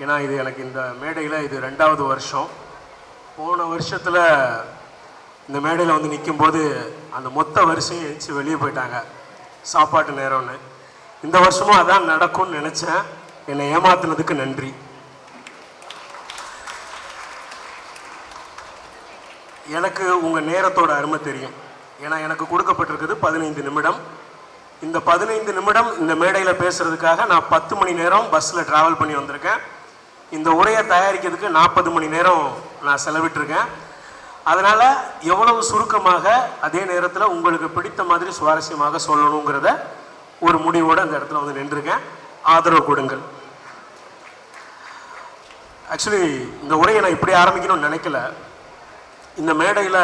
ஏன்னா இது எனக்கு இந்த மேடையில் இது ரெண்டாவது வருஷம். போன வருஷத்தில் இந்த மேடையில் வந்து நிற்கும்போது அந்த மொத்த வரிசையும் எழுச்சி வெளியே போயிட்டாங்க. சாப்பாட்டு நேரம்னு. இந்த வருஷமும் அதான் நடக்கும்னு நினச்சேன். என்னை ஏமாத்தினதுக்கு நன்றி. எனக்கு உங்கள் நேரத்தோட அருமை தெரியும். ஏன்னா எனக்கு கொடுக்கப்பட்டிருக்குது பதினைந்து நிமிடம். இந்த பதினைந்து நிமிடம் இந்த மேடையில் பேசுகிறதுக்காக நான் பத்து மணி நேரம் பஸ்ஸில் ட்ராவல் பண்ணி வந்திருக்கேன். இந்த உரையை தயாரிக்கிறதுக்கு நாற்பது மணி நேரம் நான் செலவிட்டிருக்கேன். அதனால் எவ்வளவு சுருக்கமாக அதே நேரத்தில் உங்களுக்கு பிடித்த மாதிரி சுவாரஸ்யமாக சொல்லணுங்கிறத ஒரு முடிவோடு அந்த இடத்துல வந்து நின்றுருக்கேன். ஆதரவு கொடுங்கள். ஆக்சுவலி இந்த உரையை நான் இப்படி ஆரம்பிக்கணும்னு நினைக்கல. இந்த மேடையில்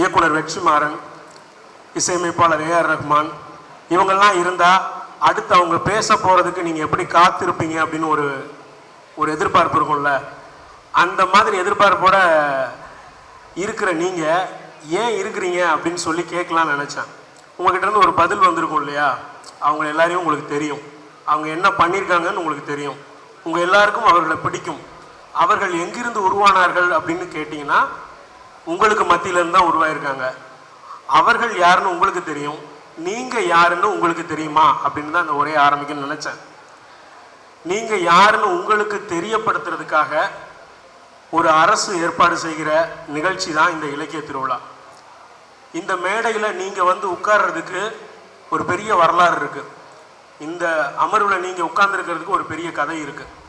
இயக்குனர் வெற்றிமாறன் இசையமைப்பாளர் ஏஆர் ரஹ்மான் இவங்கெல்லாம் இருந்தால் அடுத்து அவங்க பேச போகிறதுக்கு நீங்கள் எப்படி காத்திருப்பீங்க அப்படின்னு ஒரு ஒரு எதிர்பார்ப்பு இருக்கும்ல. அந்த மாதிரி எதிர்பார்ப்போட இருக்கிற நீங்கள் ஏன் இருக்கிறீங்க அப்படின்னு சொல்லி கேட்கலாம்னு நினச்சேன். உங்ககிட்ட இருந்து ஒரு பதில் வந்திருக்கும் இல்லையா? அவங்க எல்லாரையும் உங்களுக்கு தெரியும். அவங்க என்ன பண்ணியிருக்காங்கன்னு உங்களுக்கு தெரியும். உங்கள் எல்லாருக்கும் அவர்களை பிடிக்கும். அவர்கள் எங்கிருந்து உருவானார்கள் அப்படின்னு கேட்டிங்கன்னா உங்களுக்கு மத்தியிலேருந்து தான் உருவாயிருக்காங்க. அவர்கள் யாருன்னு உங்களுக்கு தெரியும். நீங்கள் யாருன்னு உங்களுக்கு தெரியுமா அப்படின்னு தான் அந்த உரையை ஆரம்பிக்கணும்னு நினச்சேன். நீங்கள் யாருன்னு உங்களுக்கு தெரியப்படுத்துறதுக்காக ஒரு அரசு ஏற்பாடு செய்கிற நிகழ்ச்சி தான் இந்த இலக்கிய திருவிழா. இந்த மேடையில் நீங்கள் வந்து உட்கார்றதுக்கு ஒரு பெரிய வரலாறு இருக்குது இந்த அமர்வில் நீங்கள் உட்கார்ந்துருக்கிறதுக்கு ஒரு பெரிய கதை இருக்குது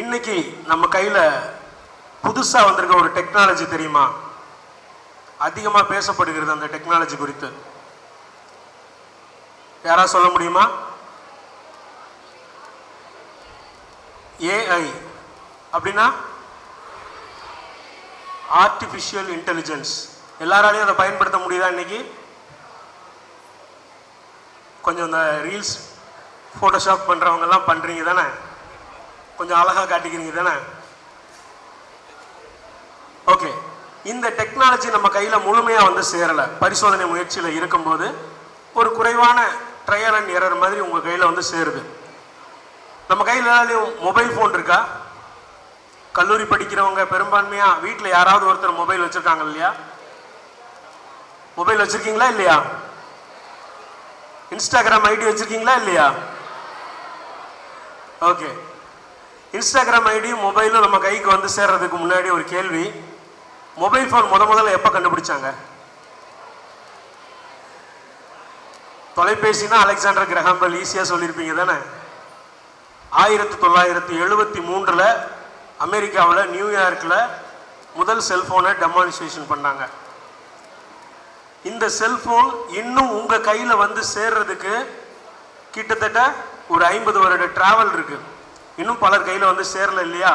இன்னைக்கு நம்ம கையில் புதுசாக வந்திருக்க ஒரு டெக்னாலஜி தெரியுமா? அதிகமாக பேசப்படுகிறது அந்த டெக்னாலஜி குறித்து. யாராவது சொல்ல முடியுமா? ஏஐ அப்படின்னா ஆர்டிஃபிஷியல் இன்டெலிஜென்ஸ் எல்லாராலையும் அதை பயன்படுத்த முடியுதா இன்னைக்கு? கொஞ்சம் இந்த ரீல்ஸ் ஃபோட்டோஷாப் பண்ணுறவங்கெல்லாம் பண்ணுறீங்க தானே? கொஞ்சம் அழகாக காட்டிக்கிறீங்க தானே? ஓகே இந்த டெக்னாலஜி நம்ம கையில் முழுமையாக வந்து சேரலை. பரிசோதனை முயற்சியில் இருக்கும்போது ஒரு குறைவான ட்ரையல் அண்ட் எரர் மாதிரி உங்கள் கையில் வந்து சேருது. நம்ம கையில் எல்லாரையும் மொபைல் ஃபோன் இருக்கா? கல்லூரி படிக்கிறவங்க பெரும்பான்மையாக வீட்டில் யாராவது ஒருத்தர் மொபைல் வச்சுருக்காங்க இல்லையா? மொபைல் வச்சுருக்கீங்களா இல்லையா? இன்ஸ்டாகிராம் ஐடி வச்சுருக்கீங்களா இல்லையா? ஓகே. இன்ஸ்டாகிராம் ஐடியும் மொபைலும் நம்ம கைக்கு வந்து சேர்றதுக்கு முன்னாடி ஒரு கேள்வி. மொபைல் ஃபோன் முத முதல்ல எப்போ கண்டுபிடிச்சாங்க? தொலைபேசினா அலெக்சாண்டர் கிரஹாம்பல் ஈஸியாக சொல்லியிருப்பீங்க தானே? ஆயிரத்தி தொள்ளாயிரத்தி எழுபத்தி மூன்றில் அமெரிக்காவில் நியூயார்க்கில் முதல் செல்ஃபோனை டெமானிஸ்ட்ரேஷன் பண்ணாங்க. இந்த செல்ஃபோன் இன்னும் உங்கள் கையில் வந்து சேர்றதுக்கு கிட்டத்தட்ட ஒரு ஐம்பது வருட டிராவல் இருக்குது இன்னும் பலர் கையில் வந்து சேரல இல்லையா?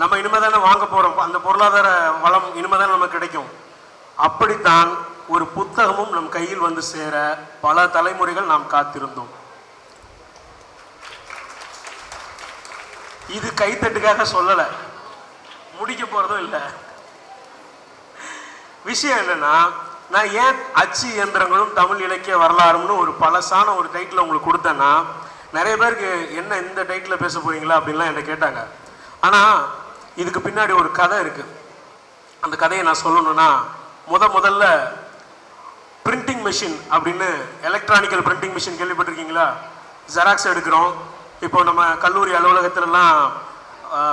நம்ம இனிமே தானே வாங்க போகிறோம் அந்த பொருளாதார வளம் இனிமே தானே நமக்கு கிடைக்கும். அப்படித்தான் ஒரு புத்தகமும் நம் கையில் வந்து சேர பல தலைமுறைகள் நாம் காத்திருந்தோம். இது கைத்தட்டுக்காக சொல்லலை. முடிக்க போகிறதும் இல்லை. விஷயம் என்னன்னா நான் ஏன் அச்சு இயந்திரங்களும் தமிழ் இலக்கிய வரலாறுன்னு ஒரு பழசான ஒரு டைட்டில் உங்களுக்கு கொடுத்தேன்னா நிறைய பேருக்கு என்ன இந்த டைட்டில் பேச போறீங்களா அப்படின்லாம் என்கிட்ட கேட்டாங்க. ஆனால் இதுக்கு பின்னாடி ஒரு கதை இருக்குது அந்த கதையை நான் சொல்லணும்னா முத முதல்ல பிரிண்டிங் மிஷின் அப்படின்னு எலக்ட்ரானிக்கல் பிரிண்டிங் மிஷின் கேள்விப்பட்டிருக்கீங்களா? ஜெராக்ஸ் எடுக்கிறோம். இப்போ நம்ம கல்லூரி அலுவலகத்திலலாம்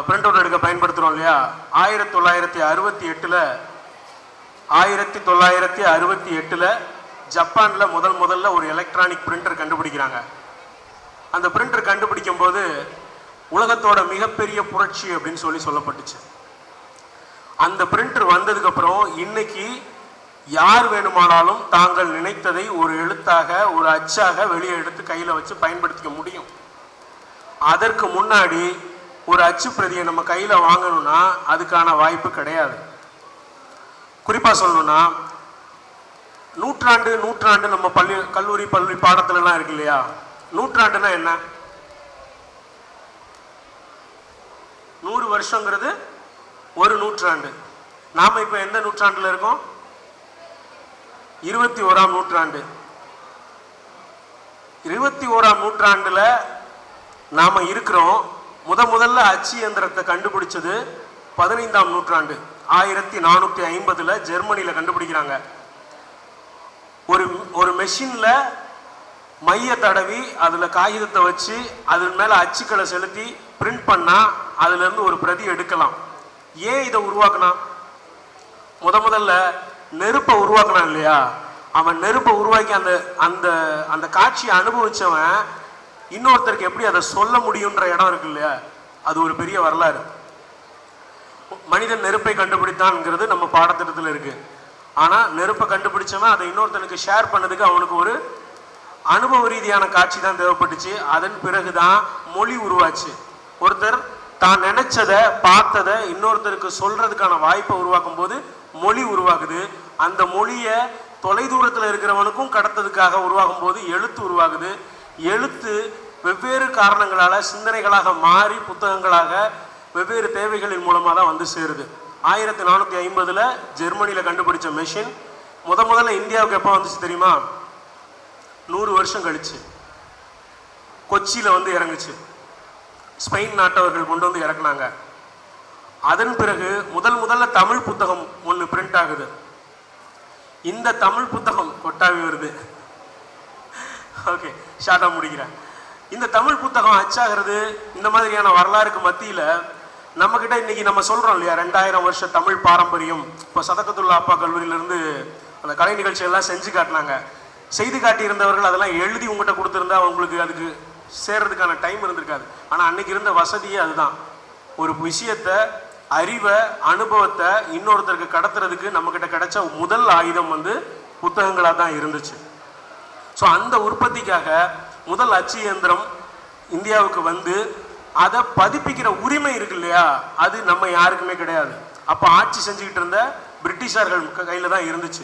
பிரிண்ட் அவுட் எடுக்க பயன்படுத்துகிறோம் இல்லையா? ஆயிரத்தி தொள்ளாயிரத்தி அறுபத்தி எட்டில் ஆயிரத்தி தொள்ளாயிரத்தி அறுபத்தி எட்டில் ஜப்பானில் முதல் முதல்ல ஒரு எலக்ட்ரானிக் பிரிண்டர் கண்டுபிடிக்கிறாங்க. அந்த பிரிண்டர் கண்டுபிடிக்கும் போது உலகத்தோட மிகப்பெரிய புரட்சி அப்படின்னு சொல்லி சொல்லப்பட்டுச்சு. அந்த பிரிண்டர் வந்ததுக்கப்புறம் இன்னைக்கு யார் வேணுமானாலும் தாங்கள் நினைத்ததை ஒரு எழுத்தாக ஒரு அச்சாக வெளியே எடுத்து கையில் வச்சு பயன்படுத்திக்க முடியும். அதற்கு முன்னாடி ஒரு அச்சு பிரதியை நம்ம கையில் வாங்கணும்னா அதுக்கான வாய்ப்பு கிடையாது. குறிப்பாக சொல்லணும்னா நூற்றாண்டு நூற்றாண்டு நம்ம பள்ளி கல்லூரி பள்ளி பாடத்துலலாம் இருக்கு இல்லையா? நூற்றாண்டுனா என்ன? நூறு வருஷங்கிறது ஒரு நூற்றாண்டு. நாம் இப்போ எந்த நூற்றாண்டில் இருக்கோம்? இருபத்தி ஓராம் நூற்றாண்டு. இருபத்தி ஓராம் நூற்றாண்டில் நாம் இருக்கிறோம். முத முதல்ல அச்சு இயந்திரத்தை கண்டுபிடிச்சது பதினைந்தாம் நூற்றாண்டு. ஆயிரத்தி நானூற்றி ஐம்பதில் ஜெர்மனியில் கண்டுபிடிக்கிறாங்க. ஒரு ஒரு மெஷினில் மைய தடவி அதில் காகிதத்தை வச்சு அதன் மேலே அச்சுக்களை செலுத்தி பிரிண்ட் பண்ணால் அதுலேருந்து ஒரு பிரதி எடுக்கலாம். ஏன் இதை உருவாக்கினா முத முதல்ல நெருப்பை உருவாக்கினான் இல்லையா? அவன் நெருப்பை உருவாக்கி அந்த அந்த அந்த காட்சியை அனுபவிச்சவன் இன்னொருத்தருக்கு எப்படி அதை சொல்ல முடியுன்ற இடம் இருக்கு இல்லையா? அது ஒரு பெரிய வரலாறு. மனிதன் நெருப்பை கண்டுபிடித்தான்ங்கிறது நம்ம பாடத்திட்டத்தில் இருக்கு. ஆனால் நெருப்பை கண்டுபிடிச்சவன் அதை இன்னொருத்தனுக்கு ஷேர் பண்ணதுக்கு அவனுக்கு ஒரு அனுபவ ரீதியான காட்சி தான் தேவைப்பட்டுச்சு. அதன் பிறகுதான் மொழி உருவாச்சு. ஒருத்தர் தான் நினைச்சதை பார்த்ததை இன்னொருத்தருக்கு சொல்றதுக்கான வாய்ப்பை உருவாக்கும் போது மொழி உருவாகுது. அந்த மொழியை தொலைதூரத்தில் இருக்கிறவனுக்கும் கடத்ததுக்காக உருவாகும் போது எழுத்து உருவாகுது. எழுத்து வெவ்வேறு காரணங்களால் சிந்தனைகளாக மாறி புத்தகங்களாக வெவ்வேறு தேவைகளின் மூலமாக தான் வந்து சேருது. ஆயிரத்தி நானூற்றி ஐம்பதில் ஜெர்மனியில் கண்டுபிடிச்ச மெஷின் முத முதல்ல இந்தியாவுக்கு எப்போ வந்துச்சு தெரியுமா? நூறு வருஷம் கழிச்சு. கொச்சியில் வந்து இறங்குச்சு. ஸ்பெயின் நாட்டவர்கள் கொண்டு வந்து இறக்குனாங்க. அதன் பிறகு முதல் முதல்ல தமிழ் புத்தகம் ஒன்று பிரிண்ட் ஆகுது. இந்த தமிழ் புத்தகம் கொட்டாவி வருது. ஓகே ஷார்ட்டாக முடிக்கிறேன். இந்த தமிழ் புத்தகம் அச்சாகிறது இந்த மாதிரியான வரலாறுக்கு மத்தியில் நம்மக்கிட்ட இன்னைக்கு நம்ம சொல்கிறோம் இல்லையா ரெண்டாயிரம் வருஷ தமிழ் பாரம்பரியம். இப்போ சதக்கத்துள்ள அப்பா கல்லூரியிலேருந்து அந்த கலை நிகழ்ச்சியெல்லாம் செஞ்சு காட்டினாங்க. செய்து காட்டியிருந்தவர்கள் அதெல்லாம் எழுதி உங்கள்கிட்ட கொடுத்துருந்தா அவங்களுக்கு அதுக்கு சேர்றதுக்கான டைம் இருந்திருக்காது. ஆனால் அன்னைக்கு இருந்த வசதியே அதுதான். ஒரு விஷயத்தை அறிவை அனுபவத்தை இன்னொருத்தருக்கு கடத்துறதுக்கு நம்மக்கிட்ட கிடைச்ச முதல் ஆயுதம் வந்து புத்தகங்களாக தான் இருந்துச்சு. ஸோ அந்த உற்பத்திக்காக முதல் அச்சு இயந்திரம் இந்தியாவுக்கு வந்து அதை பதிப்பிக்கிற உரிமை இருக்கு இல்லையா? அது நம்ம யாருக்குமே கிடையாது. அப்போ ஆட்சி செஞ்சுக்கிட்டு இருந்த பிரிட்டிஷார்கள் கையில் தான் இருந்துச்சு.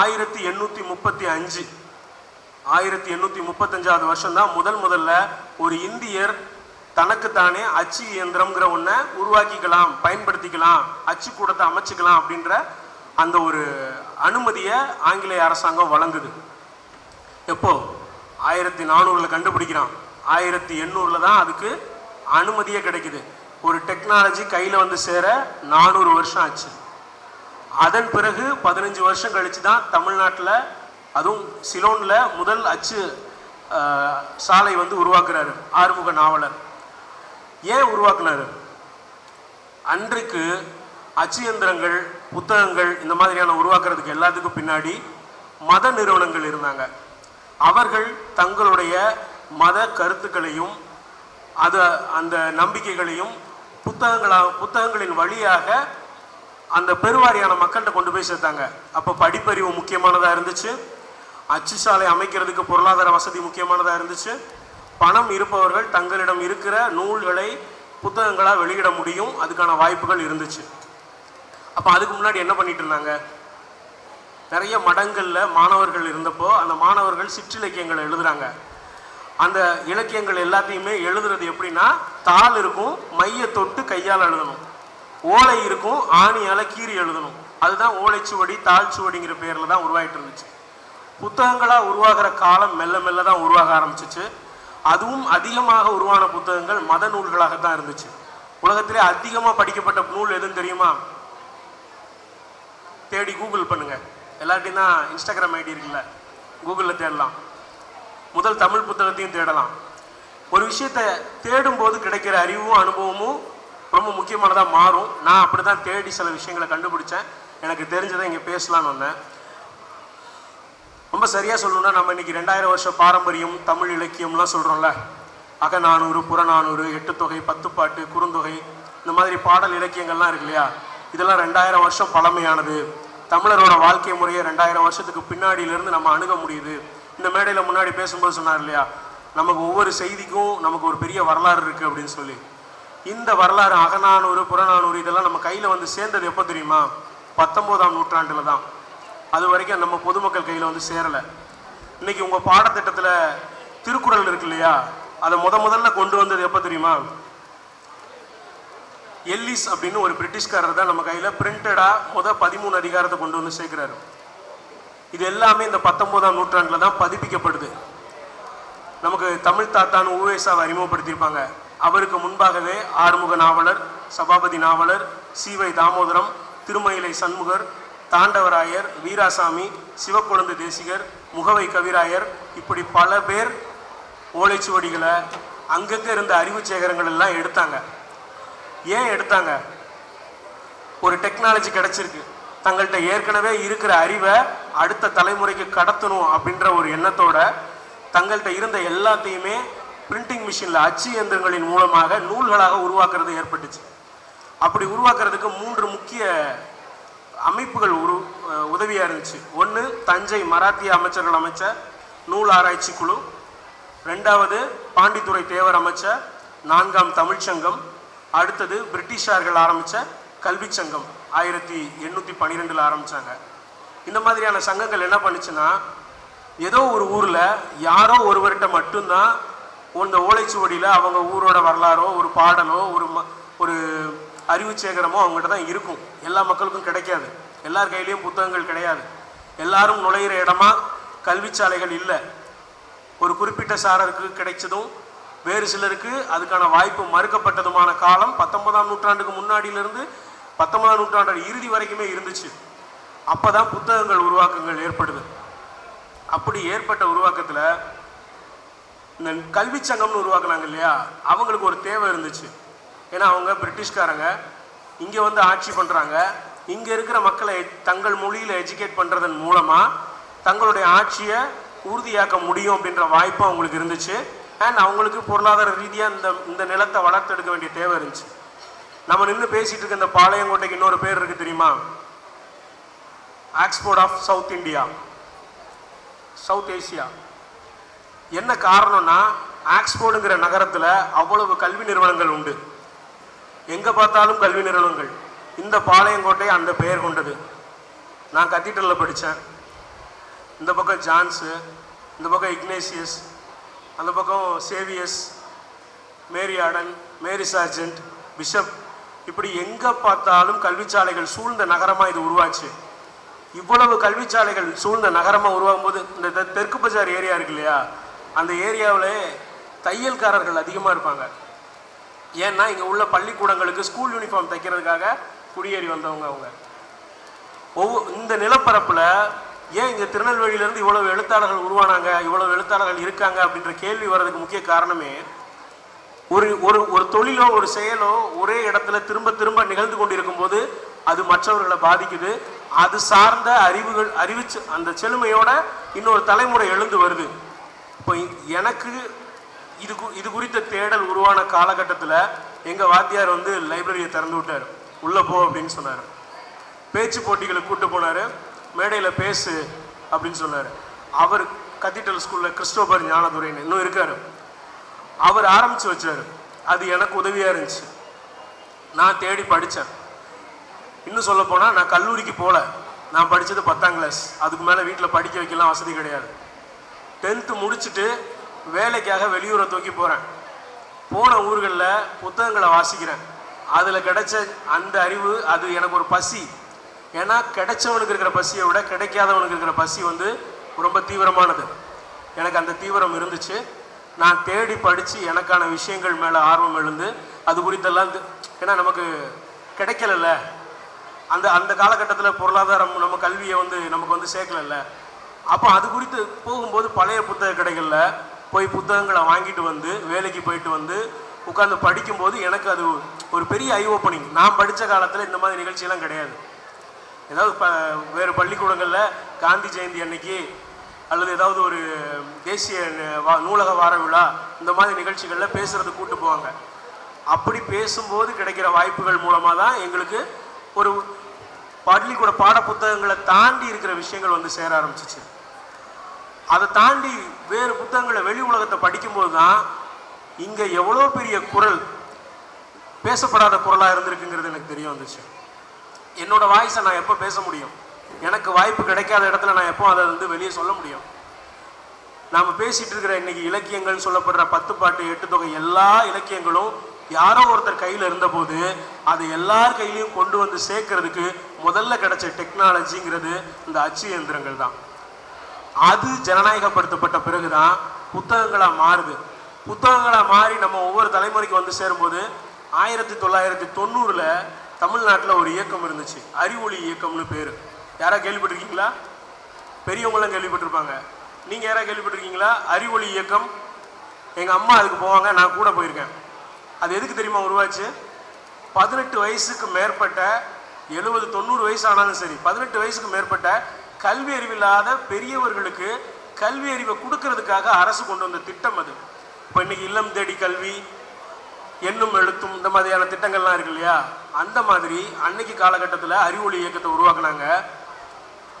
ஆயிரத்தி எண்ணூற்றி முப்பத்தி அஞ்சு ஆயிரத்தி எண்ணூற்றி முப்பத்தஞ்சாவது வருஷம் தான் முதல் முதல்ல ஒரு இந்தியர் தனக்குத்தானே அச்சு இயந்திரம்ங்கிற ஒன்றை உருவாக்கிக்கலாம் பயன்படுத்திக்கலாம் அச்சு கூடத்தை அமைச்சுக்கலாம் அப்படின்ற அந்த ஒரு அனுமதியை ஆங்கிலேய அரசாங்கம் வழங்குது. எப்போ? ஆயிரத்தி நானூறில் கண்டுபிடிக்கிறான். ஆயிரத்தி எண்ணூறில் தான் அதுக்கு அனுமதியே கிடைக்குது. ஒரு டெக்னாலஜி கையில் வந்து சேர நானூறு வருஷம் ஆச்சு. அதன் பிறகு பதினஞ்சு வருஷம் கழிச்சு தான் தமிழ்நாட்டில் அதுவும் சிலோனில் முதல் அச்சு சாலை வந்து உருவாக்குறாரு ஆறுமுக நாவலர். ஏன் உருவாக்குனாரு? அன்றைக்கு அச்சு இயந்திரங்கள் புத்தகங்கள் இந்த மாதிரியான உருவாக்குறதுக்கு எல்லாத்துக்கும் பின்னாடி மத நிறுவனங்கள் இருந்தாங்க. அவர்கள் தங்களுடைய மத கருத்துக்களையும் அது அந்த நம்பிக்கைகளையும் புத்தகங்களா புத்தகங்களின் வழியாக அந்த பெருவாரியான மக்கள்கிட்ட கொண்டு போய் சேர்த்தாங்க. அப்போ படிப்பறிவு முக்கியமானதாக இருந்துச்சு. அச்சு சாலை அமைக்கிறதுக்கு பொருளாதார வசதி முக்கியமானதாக இருந்துச்சு. பணம் இருப்பவர்கள் தங்களிடம் இருக்கிற நூல்களை புத்தகங்களாக வெளியிட முடியும். அதுக்கான வாய்ப்புகள் இருந்துச்சு. அப்போ அதுக்கு முன்னாடி என்ன பண்ணிட்டு இருந்தாங்க? நிறைய மடங்களில் மாணவர்கள் இருந்தப்போ அந்த மாணவர்கள் சிற்றிலக்கியங்களை எழுதுறாங்க. அந்த இலக்கியங்கள் எல்லாத்தையுமே எழுதுறது எப்படின்னா தாள் இருக்கும் மைய தொட்டு கையால் எழுதணும் ஓலை இருக்கும் ஆணியால் கீறி எழுதணும் அதுதான் ஓலைச்சுவடி தாழ்ச்சுவடிங்கிற பேரில் தான் உருவாகிட்டு இருந்துச்சு புத்தகங்களாக உருவாகிற காலம் மெல்ல மெல்ல தான் உருவாக ஆரம்பிச்சிச்சு. அதுவும் அதிகமாக உருவான புத்தகங்கள் மத நூல்களாக தான் இருந்துச்சு. உலகத்திலே அதிகமாக படிக்கப்பட்ட நூல் எதுன்னு தெரியுமா? தேடி கூகுள் பண்ணுங்கள் எல்லார்ட்டையும் தான் இன்ஸ்டாகிராம் ஐடி இருக்குல்ல. கூகுளில் தேடலாம். முதல் தமிழ் புத்தகத்தையும் தேடலாம். ஒரு விஷயத்தை தேடும்போது கிடைக்கிற அறிவும் அனுபவமும் ரொம்ப முக்கியமானதாக மாறும். நான் அப்படி தான் தேடி சில விஷயங்களை கண்டுபிடிச்சேன். எனக்கு தெரிஞ்சதை இங்கே பேசலான்னு வந்தேன். ரொம்ப சரியாக சொல்லணும்னா நம்ம இன்றைக்கி ரெண்டாயிரம் வருஷம் பாரம்பரியம் தமிழ் இலக்கியம்லாம் சொல்கிறோம்ல அகநானூறு புறநானூறு எட்டுத்தொகை பத்துப்பாட்டு குறுந்தொகை இந்த மாதிரி பாடல் இலக்கியங்கள்லாம் இருக்கு இல்லையா? இதெல்லாம் ரெண்டாயிரம் வருஷம் பழமையானது. தமிழரோட வாழ்க்கை முறையை ரெண்டாயிரம் வருஷத்துக்கு பின்னாடியிலேருந்து நம்ம அணுக முடியுது. இந்த மேடையில் முன்னாடி பேசும்போது சொன்னார் இல்லையா? நமக்கு ஒவ்வொரு செய்திக்கும் நமக்கு ஒரு பெரிய வரலாறு இருக்குது அப்படின்னு சொல்லி. இந்த வரலாறு அகநானூறு புறநானூறு இதெல்லாம் நம்ம கையில் வந்து சேர்ந்தது எப்போ தெரியுமா? பத்தொம்போதாம் நூற்றாண்டில் தான். அது வரைக்கும் நம்ம பொதுமக்கள் கையில் வந்து சேரலை. இன்னைக்கு உங்கள் பாடத்திட்டத்தில் திருக்குறள் இருக்கு இல்லையா? அதை முத முதல்ல கொண்டு வந்தது எப்போ தெரியுமா? எல்லிஸ் அப்படின்னு ஒரு பிரிட்டிஷ்காரர் தான் நம்ம கையில் பிரிண்டடாக முத பதிமூணு அதிகாரத்தை கொண்டு வந்து சேர்க்குறாரு. இது எல்லாமே இந்த பத்தொம்போதாம் நூற்றாண்டில் தான் பதிப்பிக்கப்படுது. நமக்கு தமிழ் தாத்தான்னு ஊவேசாவை அறிமுகப்படுத்தியிருப்பாங்க. அவருக்கு முன்பாகவே ஆறுமுக நாவலர் சபாபதி நாவலர் சீவை தாமோதரம் திருமயிலை சண்முகர் தாண்டவராயர் வீராசாமி சிவக்கொழுந்து தேசிகர் முகவை கவிராயர் இப்படி பல பேர் ஓலைச்சுவடிகளை அங்கங்கே இருந்த அறிவு சேகரங்கள் எல்லாம் எடுத்தாங்க. ஏன் எடுத்தாங்க? ஒரு டெக்னாலஜி கிடைச்சிருக்கு. தங்கள்கிட்ட ஏற்கனவே இருக்கிற அறிவை அடுத்த தலைமுறைக்கு கடத்தணும் அப்படின்ற ஒரு எண்ணத்தோட தங்கள்கிட்ட இருந்த எல்லாத்தையுமே பிரிண்டிங் மிஷினில் அச்சு இயந்திரங்களின் மூலமாக நூல்களாக உருவாக்குறது ஏற்பட்டுச்சு. அப்படி உருவாக்குறதுக்கு மூன்று முக்கிய அமைப்புகள் உரு உதவியாக இருந்துச்சு. ஒன்று தஞ்சை மராத்திய அமைச்சர்கள் அமைச்ச நூல் ஆராய்ச்சி குழு. ரெண்டாவது பாண்டித்துறை தேவர் அமைச்ச. நான்காம் தமிழ்ச்சங்கம் அடுத்தது பிரிட்டிஷார்கள் ஆரம்பித்த கல்விச் சங்கம் ஆயிரத்தி எண்ணூற்றி பன்னிரெண்டில் ஆரம்பித்தாங்க இந்த மாதிரியான சங்கங்கள் என்ன பண்ணுச்சுன்னா ஏதோ ஒரு ஊரில் யாரோ ஒருவர்கிட்ட மட்டும்தான் இந்த ஓலைச்சுவடியில் அவங்க ஊரோட வரலாறோ ஒரு பாடலோ ஒரு ம ஒரு அறிவு சேகரமோ அவங்ககிட்ட தான் இருக்கும். எல்லா மக்களுக்கும் கிடைக்காது. எல்லார் கையிலையும் புத்தகங்கள் கிடையாது. எல்லாரும் நுழையிற இடமா கல்விச்சாலைகள் இல்லை. ஒரு குறிப்பிட்ட சாரருக்கு கிடைச்சதும் வேறு சிலருக்கு அதுக்கான வாய்ப்பு மறுக்கப்பட்டதுமான காலம் பத்தொன்பதாம் நூற்றாண்டுக்கு முன்னாடியிலிருந்து பத்தொன்பதாம் நூற்றாண்டு இறுதி வரைக்குமே இருந்துச்சு. அப்போ தான் புத்தகங்கள் உருவாக்கங்கள் ஏற்படுது. அப்படி ஏற்பட்ட உருவாக்கத்தில் இந்த கல்வி சங்கம்னு உருவாக்குனாங்க இல்லையா? அவங்களுக்கு ஒரு தேவை இருந்துச்சு. ஏன்னா அவங்க பிரிட்டிஷ்காரங்க. இங்கே வந்து ஆட்சி பண்ணுறாங்க இங்கே இருக்கிற மக்களை தங்கள் மொழியில் எஜுகேட் பண்ணுறதன் மூலமாக தங்களுடைய ஆட்சியை உறுதியாக்க முடியும் அப்படின்ற வாய்ப்பு அவங்களுக்கு இருந்துச்சு. அண்ட் அவங்களுக்கு பொருளாதார ரீதியாக இந்த இந்த நிலத்தை வளர்த்தெடுக்க வேண்டிய தேவை இருந்துச்சு. நம்ம நின்று பேசிகிட்டு இருக்க இந்த பாளையங்கோட்டைக்கு இன்னொரு பேர் இருக்குது தெரியுமா? Oxford of South India South Asia என்ன காரணம்னா ஆக்ஸ்போர்டுங்கிற நகரத்தில் அவ்வளவு கல்வி நிறுவனங்கள் உண்டு. எங்கே பார்த்தாலும் கல்வி நிறுவனங்கள். இந்த பாளையங்கோட்டை அந்த பெயர் கொண்டது. நான் கத்தீட்ரலில் படித்தேன் இந்த பக்கம் ஜான்ஸு இந்த பக்கம் இக்னேசியஸ் அந்த பக்கம் சேவியஸ் மேரி ஆடன் மேரி சார்ஜென்ட் பிஷப் இப்படி எங்கே பார்த்தாலும் கல்விச்சாலைகள் சூழ்ந்த நகரமாக இது உருவாச்சு. இவ்வளவு கல்விச்சாலைகள் சூழ்ந்த நகரமாக உருவாகும் போது இந்த தெ- தெற்கு பஜார் ஏரியா இருக்கு இல்லையா? அந்த ஏரியாவில் தையல்காரர்கள் அதிகமாக இருப்பாங்க. ஏன்னா இங்கே உள்ள பள்ளிக்கூடங்களுக்கு ஸ்கூல் யூனிஃபார்ம் தைக்கிறதுக்காக குடியேறி வந்தவங்க அவங்க. ஒவ்வொரு இந்த நிலப்பரப்பில் ஏன் இங்கே திருநெல்வேலியிலேருந்து இவ்வளவு எழுத்தாளர்கள் உருவானாங்க இவ்வளவு எழுத்தாளர்கள் இருக்காங்க அப்படின்ற கேள்வி வர்றதுக்கு முக்கிய காரணமே ஒரு ஒரு ஒரு தொழிலோ ஒரு செயலோ ஒரே இடத்துல திரும்ப திரும்ப நிகழ்ந்து கொண்டிருக்கும் போது அது மற்றவர்களை பாதிக்குது. அது சார்ந்த அறிவுகள் அறிவு செ- அந்த செழுமையோட இன்னொரு தலைமுறை எழுந்து வருது. இப்போ எனக்கு இது இது குறித்த தேடல் உருவான காலகட்டத்தில் எங்கள் வாத்தியார் வந்து லைப்ரரியை திறந்து விட்டார். உள்ளே போ அப்படின்னு சொன்னார். பேச்சு போட்டிகளை கூப்பிட்டு போனார். மேடையில் பேசு அப்படின்னு சொன்னார். அவர் கத்தீட்ரல் ஸ்கூலில் கிறிஸ்டோபர் ஞானதுரைன்னு இன்னும் இருக்கார். அவர் ஆரம்பித்து வச்சார். அது எனக்கு உதவியாக இருந்துச்சு. நான் தேடி படித்தேன் இன்னும் சொல்ல போனால் நான் கல்லூரிக்கு போகல நான் படித்தது பத்தாம் கிளாஸ் அதுக்கு மேலே வீட்டில் படிக்க வைக்கலாம் வசதி கிடையாது. டென்த்து முடிச்சுட்டு வேலைக்காக வெளியூரை தூக்கி போகிறேன் போன ஊர்களில் புத்தகங்களை வாசிக்கிறேன். அதில் கிடைச்ச அந்த அறிவு அது எனக்கு ஒரு பசி. ஏன்னா கிடைச்சவனுக்கு இருக்கிற பசியை விட கிடைக்காதவனுக்கு இருக்கிற பசி வந்து ரொம்ப தீவிரமானது. எனக்கு அந்த தீவிரம் இருந்துச்சு. நான் தேடி படித்து எனக்கான விஷயங்கள் மேலே ஆர்வம் எழுந்து அது குறித்தெல்லாம் ஏன்னா நமக்கு கிடைக்கலல்ல. அந்த அந்த காலகட்டத்தில் பொருளாதாரம் நம்ம கல்வியை வந்து நமக்கு வந்து சேர்க்கலல்ல. அப்போ அது குறித்து போகும்போது பழைய புத்தக கடைகளில் போய் புத்தகங்களை வாங்கிட்டு வந்து வேலைக்கு போயிட்டு வந்து உட்காந்து படிக்கும்போது எனக்கு அது ஒரு பெரிய ஐ ஓப்பனிங் நான் படித்த காலத்தில் இந்த மாதிரி நிகழ்ச்சியெல்லாம் கிடையாது. ஏதாவது ப வேறு பள்ளிக்கூடங்களில் காந்தி ஜெயந்தி அன்னைக்கு அல்லது ஏதாவது ஒரு தேசிய வா- நூலக வார விழா இந்த மாதிரி நிகழ்ச்சிகளில் பேசுகிறது கூட்டு போவாங்க. அப்படி பேசும்போது கிடைக்கிற வாய்ப்புகள் மூலமாக தான் எங்களுக்கு ஒரு பள்ளிக்கூட பாட புத்தகங்களை தாண்டி இருக்கிற விஷயங்கள் வந்து சேர ஆரம்பிச்சிச்சு. அதை தாண்டி வேறு புத்தகங்களை வெளி உலகத்தை படிக்கும்போது தான் இங்கே எவ்வளோ பெரிய குரல் பேசப்படாத குரலாக இருந்திருக்குங்கிறது எனக்கு தெரிய வந்துச்சு. என்னோட வாய்ஸை நான் எப்போ பேச முடியும்? எனக்கு வாய்ப்பு கிடைக்காத இடத்துல நான் எப்போ அதை வந்து வெளியே சொல்ல முடியும்? நாம் பேசிகிட்டு இருக்கிற இன்னைக்கு இலக்கியங்கள்னு சொல்லப்படுற பத்து பாட்டு எட்டு தொகை எல்லா இலக்கியங்களும் யாரோ ஒருத்தர் கையில் இருந்தபோது அதை எல்லார் கையிலையும் கொண்டு வந்து சேர்க்கறதுக்கு முதல்ல கிடைச்ச டெக்னாலஜிங்கிறது இந்த அச்சு இயந்திரங்கள் தான். அது ஜனநாயகப்படுத்தப்பட்ட பிறகுதான் புத்தகங்களாக மாறுது. புத்தகங்களாக மாறி நம்ம ஒவ்வொரு தலைமுறைக்கு வந்து சேரும்போது ஆயிரத்தி தொள்ளாயிரத்தி தொண்ணூறில் தமிழ்நாட்டில் ஒரு இயக்கம் இருந்துச்சு. அறிவொளி இயக்கம்னு பேர். யாராவது கேள்விப்பட்டிருக்கீங்களா? பெரியவங்களாம் கேள்விப்பட்டிருப்பாங்க. நீங்கள் யாராவது கேள்விப்பட்டிருக்கீங்களா? அறிவொளி இயக்கம். எங்கள் அம்மா அதுக்கு போவாங்க நான் கூட போயிருக்கேன். அது எதுக்கு தெரியுமா உருவாச்சு? பதினெட்டு வயசுக்கு மேற்பட்ட எழுபது தொண்ணூறு வயசு ஆனாலும் சரி பதினெட்டு வயசுக்கு மேற்பட்ட கல்வி அறிவில்லாத பெரியவர்களுக்கு கல்வி அறிவை கொடுக்கறதுக்காக அரசு கொண்டு வந்த திட்டம் அது. இப்போ இன்னைக்கு இல்லம் தேடி கல்வி எண்ணும் எழுத்தும் இந்த மாதிரியான திட்டங்கள்லாம் இருக்கு இல்லையா? அந்த மாதிரி அன்னைக்கு காலகட்டத்தில் அறிவொளி இயக்கத்தை உருவாக்குனாங்க.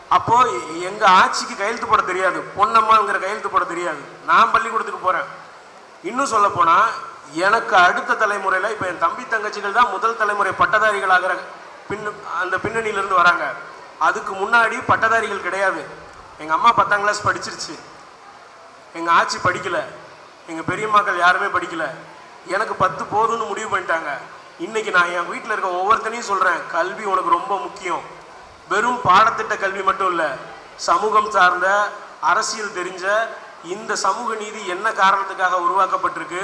அப்போ எங்க ஆட்சிக்கு கையெழுத்து போட தெரியாது. பொன்னம்மாங்கிற கையெழுத்து போட தெரியாது. நான் பள்ளிக்கூடத்துக்கு போறேன். இன்னும் சொல்ல போனா எனக்கு அடுத்த தலைமுறையில இப்ப என் தம்பி தங்கச்சிகள் தான் முதல் தலைமுறை பட்டதாரிகளாகிற பின்னு அந்த பின்னணியிலிருந்து வராங்க. அதுக்கு முன்னாடி பட்டதாரிகள் கிடையாது. எங்கள் அம்மா பத்தாம் கிளாஸ் படிச்சிருச்சு. எங்கள் ஆட்சி படிக்கலை. எங்கள் பெரியம்மாக்கள் யாருமே படிக்கலை. எனக்கு பத்து போதும்னு முடிவு பண்ணிட்டாங்க. இன்னைக்கு நான் என் வீட்டில் இருக்க ஒவ்வொருத்தனையும் சொல்கிறேன் கல்வி உனக்கு ரொம்ப முக்கியம். வெறும் பாடத்திட்ட கல்வி மட்டும் இல்லை சமூகம் சார்ந்த அரசியல் தெரிஞ்ச இந்த சமூக நீதி என்ன காரணத்துக்காக உருவாக்கப்பட்டிருக்கு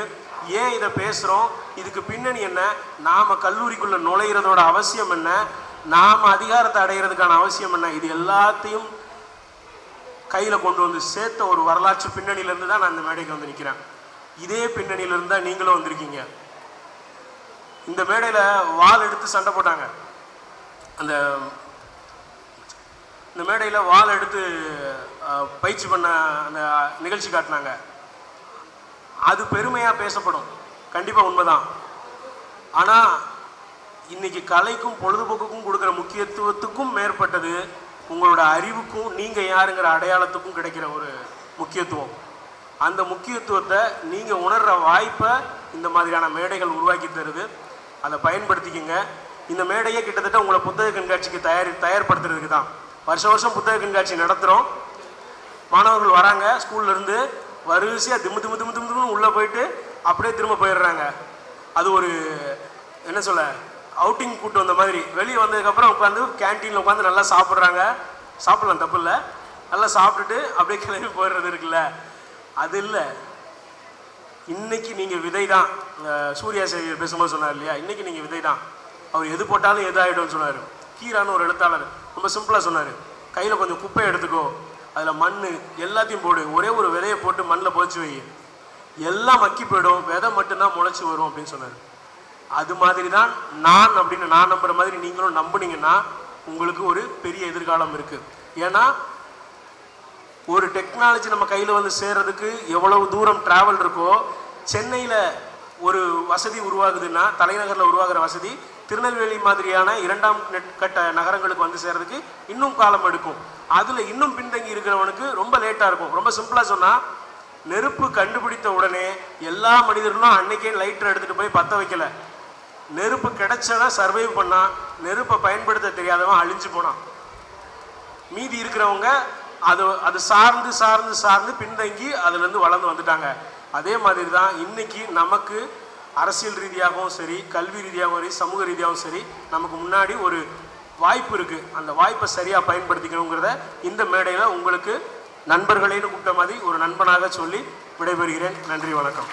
ஏன் இதை பேசுகிறோம் இதுக்கு பின்னணி என்ன நாம் கல்லூரிக்குள்ளே நுழையிறதோட அவசியம் என்ன நாம் அதிகாரத்தை அடையிறதுக்கான அவசியம் என்ன இது எல்லாத்தையும் கையில் கொண்டு வந்து சேர்த்த ஒரு வரலாற்று பின்னணியிலேருந்து தான் நான் இந்த மேடைக்கு வந்து நிற்கிறேன் இதே பின்னணியிலிருந்து தான் நீங்களும் வந்திருக்கீங்க. இந்த மேடையில் வால் எடுத்து சண்டை போட்டாங்க. அந்த இந்த மேடையில் வால் எடுத்து பயிற்சி பண்ண அந்த நிகழ்ச்சி காட்டினாங்க. அது பெருமையாக பேசப்படும். கண்டிப்பாக உண்மைதான். ஆனால் இன்னைக்கு கலைக்கும் பொழுதுபோக்குக்கும் கொடுக்குற முக்கியத்துவத்துக்கும் மேற்பட்டது உங்களோட அறிவுக்கும் நீங்கள் யாருங்கிற அடையாளத்துக்கும் கிடைக்கிற ஒரு முக்கியத்துவம். அந்த முக்கியத்துவத்தை நீங்கள் உணர்கிற வாய்ப்பை இந்த மாதிரியான மேடைகள் உருவாக்கி தருது. அதை பயன்படுத்திக்கங்க. இந்த மேடையே கிட்டத்தட்ட உங்களை புத்தக கண்காட்சிக்கு தயார் தயார்படுத்துறதுக்கு தான். வருஷம் வருஷம் புத்தக கண்காட்சி நடத்துகிறோம் மாணவர்கள் வராங்க ஸ்கூல்லேருந்து வரிசையாக திம்மு திம்மு திம்மு திம்மு திம்முன்னு உள்ளே போயிட்டு அப்படியே திரும்ப போயிடுறாங்க. அது ஒரு என்ன சொல்ல அவுட்டிங் கூட்டு வந்த மாதிரி. வெளியே வந்ததுக்கப்புறம் உட்காந்து கேன்டீனில் உட்காந்து நல்லா சாப்பிட்றாங்க. சாப்பிட்லாம் தப்பு இல்லை. நல்லா சாப்பிட்டுட்டு அப்படியே கிளம்பி போயிடுறது இருக்குல்ல. அது இல்லை. இன்னைக்கு நீங்கள் விதை தான் சூர்யா சேவியர் பேசும்போது சொன்னார் இல்லையா? இன்னைக்கு நீங்கள் விதை தான் அவர் எது போட்டாலும் எது ஆகிடும்னு சொன்னார். கீரான்னு ஒரு எழுத்தாளர் ரொம்ப சிம்பிளாக சொன்னார். கையில் கொஞ்சம் குப்பையை எடுத்துக்கோ. அதில் மண் எல்லாத்தையும் போடு. ஒரே ஒரு விதையை போட்டு மண்ணில் புதைச்சி வை. எல்லாம் மக்கி போயிடும். விதை மட்டும்தான் முளைச்சி வரும் அப்படின்னு சொன்னார். அது மாதிரி தான் நான் அப்படின்னு நான் நம்புகிற மாதிரி நீங்களும் நம்புனீங்கன்னா உங்களுக்கு ஒரு பெரிய எதிர்காலம் இருக்குது ஏன்னா ஒரு டெக்னாலஜி நம்ம கையில் வந்து சேர்றதுக்கு எவ்வளவு தூரம் ட்ராவல் இருக்கோ சென்னையில் ஒரு வசதி உருவாகுதுன்னா தலைநகரில் உருவாகிற வசதி திருநெல்வேலி மாதிரியான இரண்டாம் நெட்- கட்ட நகரங்களுக்கு வந்து சேர்றதுக்கு இன்னும் காலம் எடுக்கும். அதில் இன்னும் பின்தங்கி இருக்கிறவனுக்கு ரொம்ப லேட்டாக இருக்கும். ரொம்ப சிம்பிளாக சொன்னால் நெருப்பு கண்டுபிடித்த உடனே எல்லா மனிதர்களும் அன்னைக்கே லைட்டர் எடுத்துகிட்டு போய் பற்ற வைக்கல. நெருப்பு கிடைச்சவன் சர்வைவ் பண்ணான். நெருப்பை பயன்படுத்த தெரியாதவன் அழிஞ்சு போனான். மீதி இருக்கிறவங்க அது அது சார்ந்து சார்ந்து சார்ந்து பின்தங்கி அதுலேருந்து வளர்ந்து வந்துட்டாங்க. அதே மாதிரி தான் இன்னைக்கு நமக்கு அரசியல் ரீதியாகவும் சரி கல்வி ரீதியாகவும் சரி சமூக ரீதியாகவும் சரி நமக்கு முன்னாடி ஒரு வாய்ப்பு இருக்குது அந்த வாய்ப்பை சரியாக பயன்படுத்திக்கணுங்கிறத இந்த மேடையில் உங்களுக்கு நண்பர்களேன்னு கூப்பிட்ட மாதிரி ஒரு நண்பனாக சொல்லி விடைபெறுகிறேன். நன்றி வணக்கம்.